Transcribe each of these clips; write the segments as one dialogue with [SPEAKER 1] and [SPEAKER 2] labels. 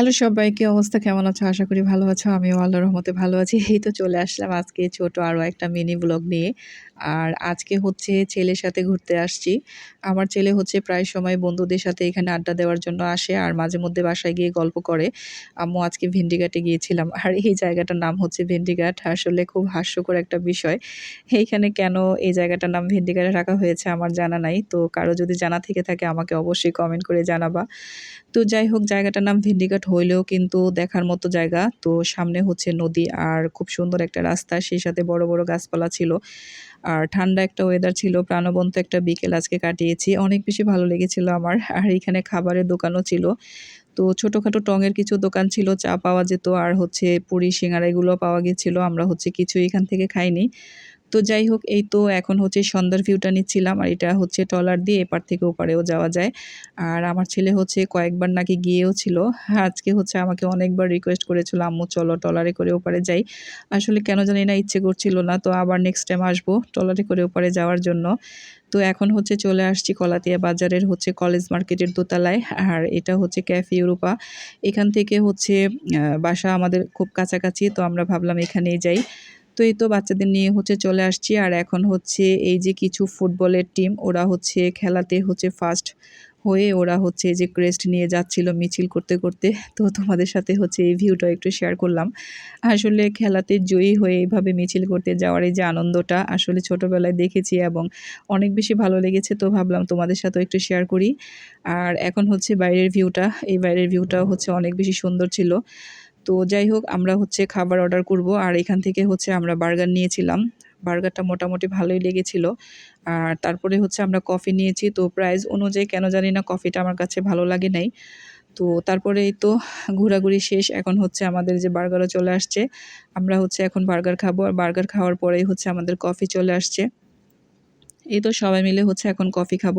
[SPEAKER 1] Hello সবাই, কি অবস্থা? কেমন আছো? আশা করি ভালো আছো। আমিও আল্লাহর রহমতে ভালো আছি। এই তো চলে আসলাম আজকে ছোট আরও একটা মিনি ব্লগ নিয়ে। আর আজকে হচ্ছে ছেলের সাথে ঘুরতে আসছি। আমার ছেলে হচ্ছে প্রায় সময় বন্ধুদের সাথে এখানে আড্ডা দেওয়ার জন্য আসে আর মাঝে মধ্যে বাসায় গিয়ে গল্প করে। আম্মু আজকে ভেন্ডিঘাটে গিয়েছিলাম। আর এই জায়গাটার নাম হচ্ছে ভেন্ডিঘাট। আসলে খুব হাস্যকর একটা বিষয়। এইখানে কেন এই জায়গাটার নাম ভেন্ডিঘাটে রাখা হয়েছে আমার জানা নাই। তো কারও যদি জানা থেকে থাকে আমাকে অবশ্যই কমেন্ট করে জানাবা। তো যাই হোক জায়গাটার নাম ভেন্ডিঘাট হইলেও কিন্তু দেখার মতো জায়গা। তো সামনে হচ্ছে নদী আর খুব সুন্দর একটা রাস্তা, সেই সাথে বড় বড় গাছপালা ছিল। আর ঠান্ডা একটা ওয়েদার ছিল, প্রাণবন্ত একটা বিকেল আজকে কাটিয়েছি। অনেক বেশি ভালো লেগেছিল আমার। আর এখানে খাবারের দোকানও ছিল। তো ছোটোখাটো টঙের কিছু দোকান ছিল, চা পাওয়া যেত। আর হচ্ছে পুরি সিঙ্গারা এগুলো পাওয়া গেছিল। আমরা হচ্ছে কিছু এখান থেকে খাইনি। তো যাই হোক, এই তো এখন হচ্ছে সন্ধ্যার ভিউটা নিচ্ছিলাম আর এটা হচ্ছে ট্রলার দিয়ে এপার থেকে ওপারেও যাওয়া যায়। আর আমার ছেলে হচ্ছে কয়েকবার নাকি গিয়েও ছিল। আজকে হচ্ছে আমাকে অনেকবার রিকোয়েস্ট করেছিল, আম্মু, চলো ট্রলারে করে ওপারে যাই। আসলে কেন জানি না ইচ্ছে করছিল না, তো আবার নেক্সট টাইম আসব ট্রলারে করে ওপারে যাওয়ার জন্য। তো এখন হচ্ছে চলে আসছি কলাতিয়া বাজারের হচ্ছে কলেজ মার্কেটের দোতলায়। আর এটা হচ্ছে ক্যাফে ইউরোপা। এখান থেকে হচ্ছে বাসা আমাদের খুব কাছাকাছি, তো আমরা ভাবলাম এখানেই যাই। তো এই তো বাচ্চাদের নিয়ে হচ্ছে চলে আসছি। আর এখন হচ্ছে এই যে কিছু ফুটবলের টিম, ওরা হচ্ছে খেলাতে হচ্ছে ফার্স্ট হয়ে ওরা হচ্ছে যে ক্রেস্ট নিয়ে যাচ্ছিল মিছিল করতে করতে। তো তোমাদের সাথে হচ্ছে এই ভিউটা একটু শেয়ার করলাম। আসলে খেলাতে জয়ী হয়ে এইভাবে মিছিল করতে যাওয়ার এই যে আনন্দটা আসলে ছোটোবেলায় দেখেছি এবং অনেক বেশি ভালো লেগেছে তো ভাবলাম তোমাদের সাথেও একটু শেয়ার করি। আর এখন হচ্ছে বাইরের ভিউটা এই বাইরের ভিউটাও হচ্ছে অনেক বেশি সুন্দর ছিল। তো যাই হোক, আমরা হচ্ছে খাবার অর্ডার করব। আর এখান থেকে হচ্ছে আমরা বার্গার নিয়েছিলাম। বার্গারটা মোটামুটি ভালোই লেগেছিল। আর তারপরে হচ্ছে আমরা কফি নিয়েছি। তো প্রাইস অনুযায়ী কেন জানি না কফিটা আমার কাছে ভালো লাগে নাই। তো তারপরে তো ঘোরাঘুরি শেষ। এখন হচ্ছে আমাদের যে বার্গারও চলে আসছে, আমরা হচ্ছে এখন বার্গার খাব। আর বার্গার খাওয়ার পরেই হচ্ছে আমাদের কফি চলে আসছে। এই তো সবাই মিলে হচ্ছে এখন কফি খাব।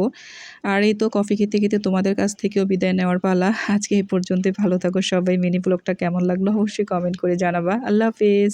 [SPEAKER 1] আর এই তো কফি খেতে খেতে তোমাদের কাছ থেকেও বিদায় নেওয়ার পালা। আজকে এই পর্যন্ত ভালো থাকো সবাই। মিনি ব্লগটা কেমন লাগল অবশ্যই কমেন্ট করে জানাবা। আল্লাহ হাফিজ।